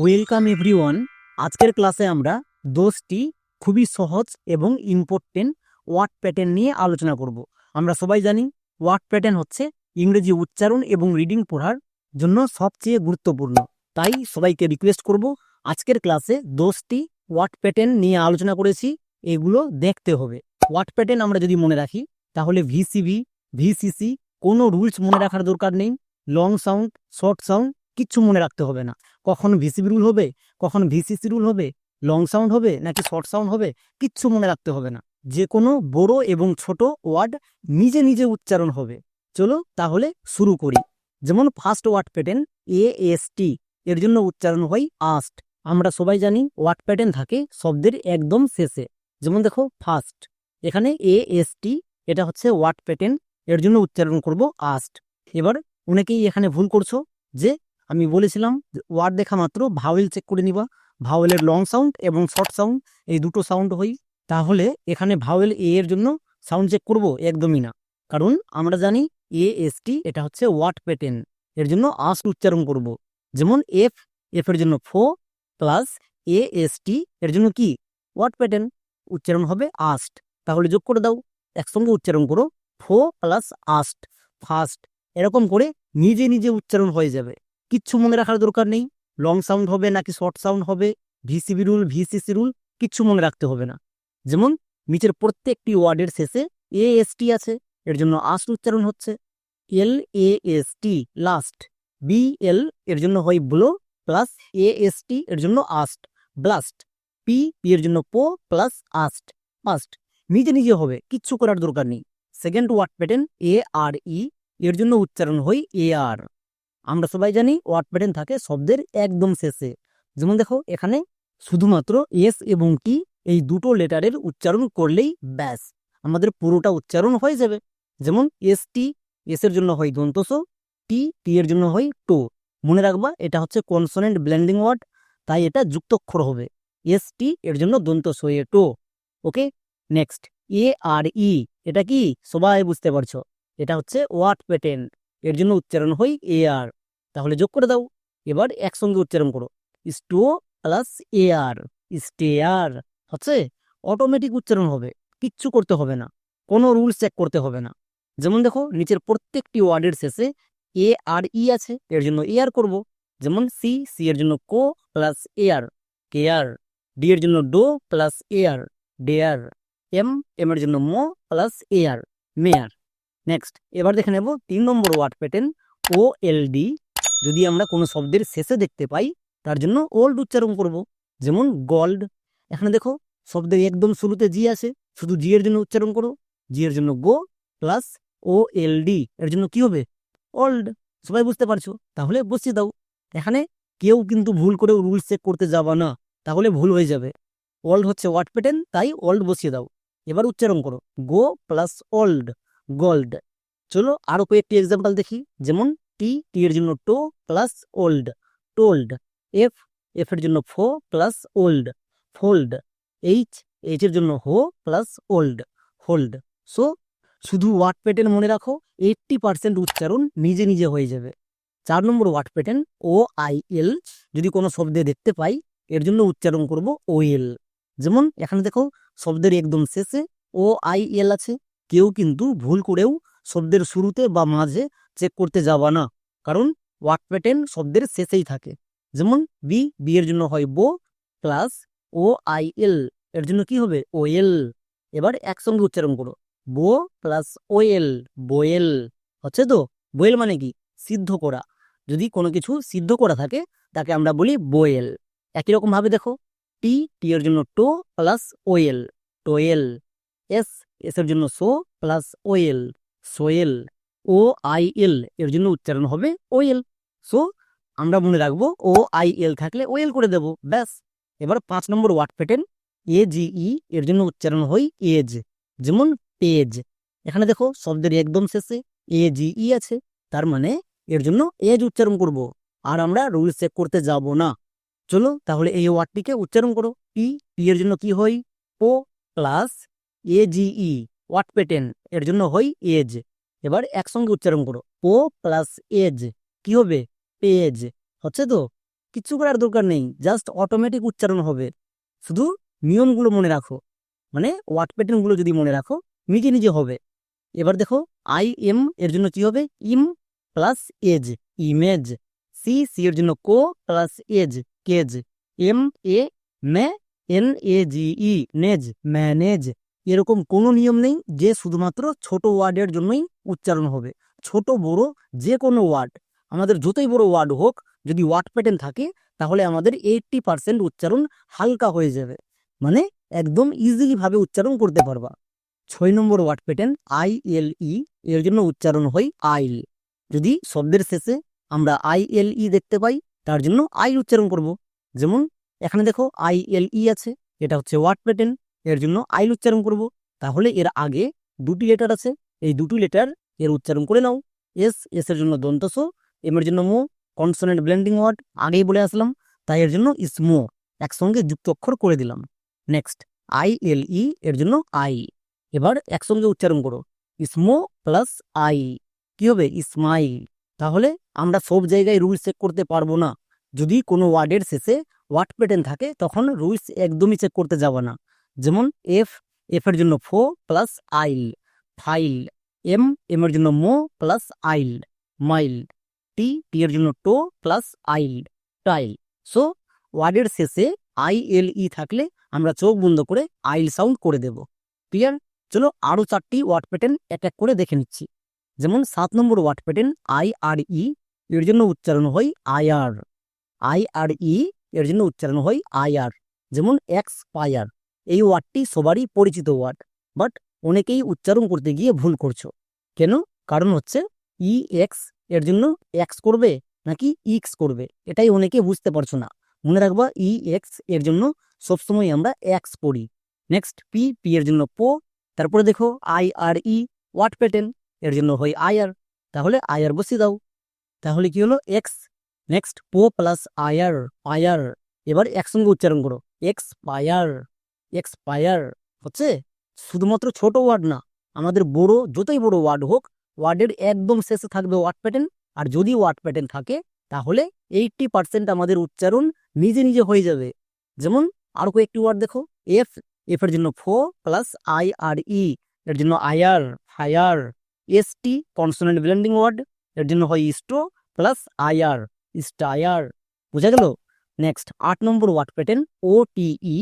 Welcome everyone. আজকের ক্লাসে আমরা দোষটি খুবই সহজ এবং ইম্পর্টেন্ট ওয়ার্ড প্যাটার্ন নিয়ে আলোচনা করব। আমরা সবাই জানি ওয়ার্ড প্যাটার্ন হচ্ছে ইংরেজি উচ্চারণ এবং রিডিং পড়ার জন্য সবচেয়ে গুরুত্বপূর্ণ। তাই সবাইকে রিকোয়েস্ট করব, আজকের ক্লাসে দোষটি ওয়ার্ড প্যাটার্ন নিয়ে আলোচনা করেছি, এগুলো দেখতে হবে। ওয়ার্ড প্যাটার্ন আমরা যদি মনে রাখি, তাহলে ভিসিভি ভিসিসি কোনো রুলস মনে রাখার দরকার নেই লং সাউন্ড শর্ট সাউন্ড কিচ্ছু মনে রাখতে হবে না। কখন ভিসিবি রুল হবে, কখন ভিসিসি রুল হবে লং সাউন্ড হবে নাকি শর্ট সাউন্ড হবে, কিচ্ছু মনে রাখতে হবে না। যে কোনো বড় এবং ছোট ওয়ার্ড নিজে নিজে উচ্চারণ হবে। চলো তাহলে শুরু করি। যেমন first word pattern A S T এর জন্য উচ্চারণ হয় আস্ট আমরা সবাই জানি ওয়ার্ড প্যাটার্ন থাকে শব্দের একদম শেষে। যেমন দেখো ফার্স্ট এখানে এ এস টি এটা হচ্ছে ওয়ার্ড প্যাটার্ন এর জন্য উচ্চারণ করব আস্ট এবার অনেকেই এখানে ভুল করছ যে আমি বলেছিলাম ওয়ার্ড দেখা মাত্র ভাওয়েল চেক করে নিবা। ভাওয়েলের লং সাউন্ড এবং শর্ট সাউন্ড এই দুটো সাউন্ড হই। তাহলে এখানে ভাওয়েল এ এর জন্য সাউন্ড চেক করব একদমই না। কারণ আমরা জানি এ এস টি এটা হচ্ছে ওয়ার্ড প্যাটার্ন এর জন্য আস্ট উচ্চারণ করব। যেমন এফ এফ এর জন্য fo plus A S T এর জন্য কি? ওয়ার্ড প্যাটার্ন উচ্চারণ হবে আস্ট তাহলে যোগ করে দাও। একসঙ্গে উচ্চারণ করো। ফো প্লাস আস্ট ফার্স্ট এরকম করে নিজে নিজে উচ্চারণ হয়ে যাবে। কিচ্ছু মনে রাখার দরকার নেই। লং সাউন্ড হবে নাকি শর্ট সাউন্ড হবে ভিসিবি রুল ভিসিসি রুল কিচ্ছু মনে রাখতে হবে না। যেমন নিচের প্রত্যেকটি ওয়ার্ডের শেষে এ এস টি আছে, এর জন্য আস্ট উচ্চারণ হচ্ছে। L A S T last B L এর জন্য হয় blo plus A S T এর জন্য আস্ট ব্লাস্ট পি পি এর জন্য পো প্লাস আস্ট আস্ট নিজে নিজে হবে, কিচ্ছু করার দরকার নেই। Second word pattern A R E এর জন্য উচ্চারণ হয় এ আর আমরা সবাই জানি ওয়ার্ড প্যাটার্ন থাকে শব্দের একদম শেষে। যেমন দেখো, এখানে শুধুমাত্র এস এবং টি এই দুটো লেটারের উচ্চারণ করলেই ব্যাস, আমাদের পুরোটা উচ্চারণ হয়ে যাবে। যেমন এস টি, এস এর জন্য হয় দন্তস, টি টি এর জন্য হয় টো। মনে রাখবা, এটা হচ্ছে কনসোনেন্ট ব্লেন্ডিং ওয়ার্ড, তাই এটা যুক্তক্ষর হবে। এস টি এর জন্য দন্তস হয়ে টো। ওকে, নেক্সট, এ আর ই, এটা কি? সবাই বুঝতে পারছ। এটা হচ্ছে ওয়ার্ড প্যাটার্ন। এর জন্য উচ্চারণ হয় এ আর। তাহলে যোগ করে দাও। এবার একসঙ্গে উচ্চারণ করো। স্টো প্লাস এ আর। স্টেয়ার হচ্ছে অটোমেটিক উচ্চারণ হবে। কিচ্ছু করতে হবে না। কোনো রুলস চেক করতে হবে না। যেমন দেখো, নিচের প্রত্যেকটি ওয়ার্ডের শেষে এ আর ই আছে, এর জন্য এ আর করব। যেমন সি সি এর জন্য co plus A R, K R. D এর জন্য do plus A R dare M M এর জন্য mo plus A R mower next, এবার দেখে নেব তিন নম্বর word pattern O L D যদি আমরা কোনো শব্দের শেষে দেখতে পাই, তার জন্য ওল্ড উচ্চারণ করব। যেমন গোল্ড এখানে দেখো শব্দের একদম শুরুতে জি আছে শুধু জি এর জন্য উচ্চারণ করো। জি এর জন্য গো প্লাস ও এল ডি এর জন্য কি হবে? ওল্ড সবাই বুঝতে পারছ? তাহলে বসিয়ে দাও। এখানে কেউ কিন্তু ভুল করে রুলস চেক করতে যাবা না, তাহলে ভুল হয়ে যাবে। ওল্ড হচ্ছে ওয়ার্ড প্যাটার্ন তাই ওল্ড বসিয়ে দাও। এবার উচ্চারণ করো। গো প্লাস ওল্ড গোল্ড চলো আরও কয়েকটি এক্সাম্পল দেখি। যেমন টি টি এর জন্য to plus old told F F এর জন্য fo plus old fold H H এর জন্য ho plus old hold so শুধু ওয়ার্ড প্যাটার্ন মনে রাখো এইটটি পার্সেন্ট উচ্চারণ নিজে নিজে হয়ে যাবে। চার নম্বর word pattern O I L যদি কোনো শব্দে দেখতে পাই, এর জন্য উচ্চারণ করব ও এল যেমন, এখানে দেখো, শব্দের একদম শেষে ও আই এল আছে। কেউ কিন্তু ভুল করেও শব্দের শুরুতে বা মাঝে চেক করতে যাবা না। কারণ ওয়ার্ড প্যাটার্ন শব্দের শেষেই থাকে। যেমন বি বি এর জন্য হয় বো প্লাস ও আই এল এর জন্য কি হবে? ও এল এবার একসঙ্গে উচ্চারণ করো। বো প্লাস ও এল বোয়েল হচ্ছে তো? বোয়েল মানে কি? সিদ্ধ করা। যদি কোনো কিছু সিদ্ধ করা থাকে, তাকে আমরা বলি বোয়েল একই রকম ভাবে দেখো। টি টি এর জন্য to plus oil toil S S এর জন্য so plus oil soil O I L এর জন্য উচ্চারণ হবে ওয়েল। সো, আমরা মনে রাখব ও আই এল থাকলে ওয়েল করে দেব, ব্যাস। এবার পাঁচ নম্বর ওয়ার্ড প্যাটার্ন এ জি ই এর জন্য উচ্চারণ হয় এজ, যেমন পেজ। এখানে দেখো, শব্দের একদম শেষে এ জি ই আছে, তার মানে এর জন্য এজ উচ্চারণ করব। আর আমরা রুল চেক করতে যাব না। চলো, তাহলে এই ওয়ার্ডটিকে উচ্চারণ করো। পি পি এর জন্য কি হয়? O plus A G E word pattern এর জন্য হয় এজ এবার একসঙ্গে উচ্চারণ করো। ও প্লাস এজ কি হবে? পেজ হচ্ছে তো? কিচ্ছু করার দরকার নেই। জাস্ট অটোমেটিক উচ্চারণ হবে। শুধু নিয়মগুলো মনে রাখো। মানে ওয়ার্ড প্যাটার্নগুলো যদি মনে রাখো নিজে নিজে হবে। এবার দেখো আই এম এর জন্য কি হবে? Im plus age image C C এর জন্য co plus age cage M A ma N A G E nage manage এরকম কোনো নিয়ম নেই যে শুধুমাত্র ছোট ওয়ার্ডের জন্যই উচ্চারণ হবে। ছোট, বড়, যে কোনো ওয়ার্ড, আমাদের যতই বড় ওয়ার্ড হোক, যদি ওয়ার্ড প্যাটার্ন থাকে, তাহলে আমাদের এইটটি পার্সেন্ট উচ্চারণ হালকা হয়ে যাবে। মানে একদম ইজিলিভাবে উচ্চারণ করতে পারবা। ছয় নম্বর word pattern I L E এর জন্য উচ্চারণ হয় আইল যদি শব্দের শেষে আমরা আই এল ই দেখতে পাই, তার জন্য আইল উচ্চারণ করব। যেমন এখানে দেখো আই এল ই আছে, এটা হচ্ছে ওয়ার্ড প্যাটার্ন। এর জন্য আইল উচ্চারণ করব। তাহলে এর আগে দুটি লেটার আছে। এই দুটি লেটার এর উচ্চারণ করে নাও। এস এস এর জন্য দন্তস এম এর জন্য মো। কনসোনেন্ট ব্লেন্ডিং ওয়ার্ড আগেই বলে আসলাম। তাই এর জন্য ইসমো একসঙ্গে যুক্ত অক্ষর করে দিলাম। নেক্সট আই এল ই এর জন্য আই এবার একসঙ্গে উচ্চারণ করো। ইসমো প্লাস আই কি হবে? ইসমাইল তাহলে আমরা সব জায়গায় রুলস চেক করতে পারব না। যদি কোনো ওয়ার্ডের শেষে ওয়ার্ড প্যাটার্ন থাকে, তখন রুলস একদমই চেক করতে যাব না। যেমন এফ এফ এর জন্য ফো প্লাস আইল, ফাইল, এম এম এর জন্য মো প্লাস আইল, মাইল, টি টি এর জন্য to plus ile, tile. So, ওয়ার্ডের শেষে আই, এল, ই থাকলে আমরা চোখ বন্ধ করে আইল সাউন্ড করে দেব। ক্লিয়ার? চলো আরও চারটি ওয়ার্ড প্যাটার্ন এক করে দেখে নিচ্ছি। যেমন সাত নম্বর word pattern I, R, E, এর জন্য উচ্চারণ হয় I, R. I, R, E, এর জন্য উচ্চারণ হয় আই, আর। যেমন এক্সপায়ার এই ওয়ার্ডটি সবারই পরিচিত ওয়ার্ড বাট অনেকেই উচ্চারণ করতে গিয়ে ভুল করছ। কেন? কারণ হচ্ছে ই এক্সের জন্য এক্স করবে নাকি ইক্স করবে, এটাই অনেকে বুঝতে পারছ না। মনে রাখবা ই এক্সের জন্য সবসময় আমরা এক্স করি নেক্সট পি পি এর জন্য পো, তারপরে দেখো I R E word pattern এর জন্য হয় আয়ার তাহলে আয়ার বসিয়ে দাও। তাহলে কি হলো? Ex next po plus ire ire এবার একসঙ্গে উচ্চারণ করো। এক্স পায়ার এক্স পায়ার হচ্ছে শুধুমাত্র ছোট ওয়ার্ড না, আমাদের বড়, যতই বড় ওয়ার্ড হোক ওয়ার্ডের একদম শেষে থাকবে ওয়ার্ড প্যাটার্ন আর যদি ওয়ার্ড প্যাটার্ন থাকে, তাহলে এইটটি পার্সেন্ট আমাদের উচ্চারণ নিজে নিজে হয়ে যাবে। যেমন, আরও কয়েকটি ওয়ার্ড দেখো এফ এফ এর জন্য fo plus I R E এর জন্য ire fire S T consonant blending word এর জন্য হয় ইস্টো প্লাস আয়ার ইস্টায়ার বোঝা গেল? নেক্সট আট নম্বর ওয়ার্ড প্যাটার্ন ও টি ই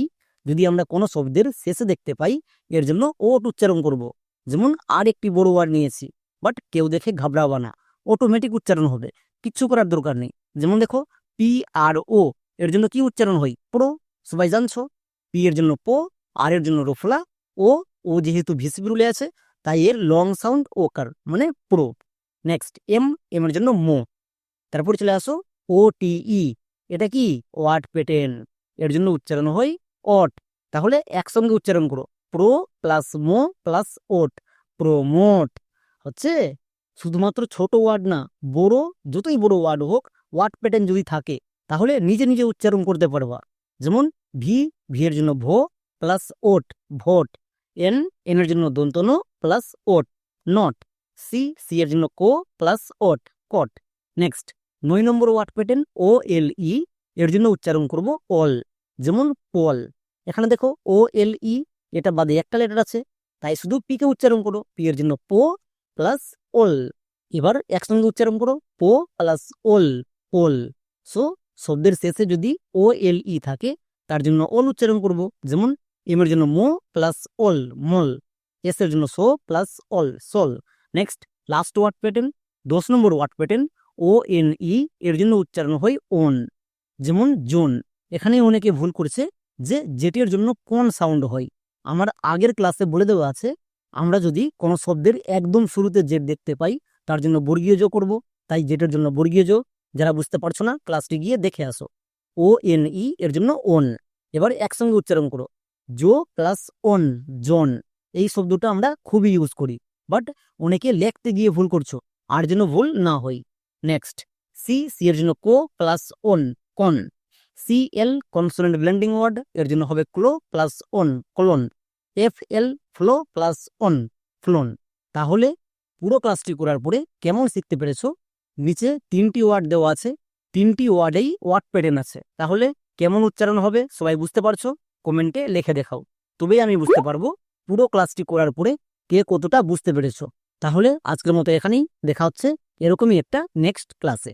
যদি আমরা কোনো শব্দের শেষে দেখতে পাই, এর জন্য ওট উচ্চারণ করব। যেমন আর একটি বড় ওয়ার্ড নিয়েছি, বাট কেউ দেখে ঘাবড়াবা না অটোমেটিক উচ্চারণ হবে কিচ্ছু করার দরকার নেই। যেমন দেখো, পি আর ও, এর জন্য কি উচ্চারণ হয়? প্রো সবাই জানছো? পি এর জন্য পো, আর এর জন্য রোফলা, ও ও যেহেতু ভিসিবিরুলে আছে, তাই এর লং সাউন্ড ওকার মানে প্রো নেক্সট এম এম এর জন্য মো। তারপর চলে আসো, ও টি ই, এটা কি? ওয়ার্ড পেটেন এর জন্য উচ্চারণ হয় অট। তাহলে একসঙ্গে উচ্চারণ করো। Pro plus mo plus ote. Promote. হচ্ছে? শুধুমাত্র ছোট ওয়ার্ড না, বড়, যতই বড় ওয়ার্ড হোক, ওয়ার্ড প্যাটার্ন যদি থাকে, তাহলে নিজে নিজে উচ্চারণ করতে পারবা। যেমন ভি ভি এর জন্য ভো প্লাস ওট, ভোট। এন এন এর জন্য দন্তন plus ote, note. C C এর জন্য কো প্লাস ওট, কট। নেক্সট, নয় নম্বর ওয়ার্ড প্যাটার্ন ও এল ই, এর জন্য উচ্চারণ করব অল। যেমন পল। এখানে দেখো ও এল ই এটা বাদে একটা লেটার আছে। তাই শুধু পি কে উচ্চারণ করো পি এর জন্য পো প্লাস ওল এবার একসঙ্গে উচ্চারণ করো পো প্লাস ওল ওল সো শব্দের শেষে যদি ও এল ই থাকে, তার জন্য ওল উচ্চারণ করব। যেমন এম এর জন্য মো প্লাস ওল মল এস এর জন্য so plus ole sole next last word pattern দশ নম্বর word pattern O N E এর জন্য উচ্চারণ হয় ওন যেমন জোন এখানে অনেকে ভুল করেছে যে জেটের জন্য কোন সাউন্ড হয়। আমার আগের ক্লাসে বলে দেওয়া আছে, আমরা যদি কোনো শব্দের একদম শুরুতে জেট দেখতে পাই, তার জন্য বর্গীয় জো করব। তাই জেটের জন্য বর্গীয় জো যারা বুঝতে পারছ না ক্লাসটি গিয়ে দেখে আসো। ও এন ই এর জন্য ওন এবার একসঙ্গে উচ্চারণ করো। Zo plus one zone. এই শব্দটা আমরা খুবই ইউজ করি। বাট অনেকে লেখতে গিয়ে ভুল করছ, আর যেন ভুল না হয়। নেক্সট সি সি এর জন্য co plus one cone C L consonant blending word এর জন্য হবে clo plus one clone F L flo plus on flone তাহলে পুরো ক্লাসটি করার পরে কেমন শিখতে পেরেছ? নিচে তিনটি ওয়ার্ড দেওয়া আছে, তিনটি ওয়ার্ডেই ওয়ার্ড প্যাটার্ন আছে। তাহলে কেমন উচ্চারণ হবে সবাই বুঝতে পারছ? কমেন্টে লিখে দেখাও। তবেই আমি বুঝতে পারব পুরো ক্লাসটি করার পরে কে কতটা বুঝতে পেরেছ। তাহলে আজকের মতো এখানেই দেখা হচ্ছে। এরকমই একটা নেক্সট ক্লাসে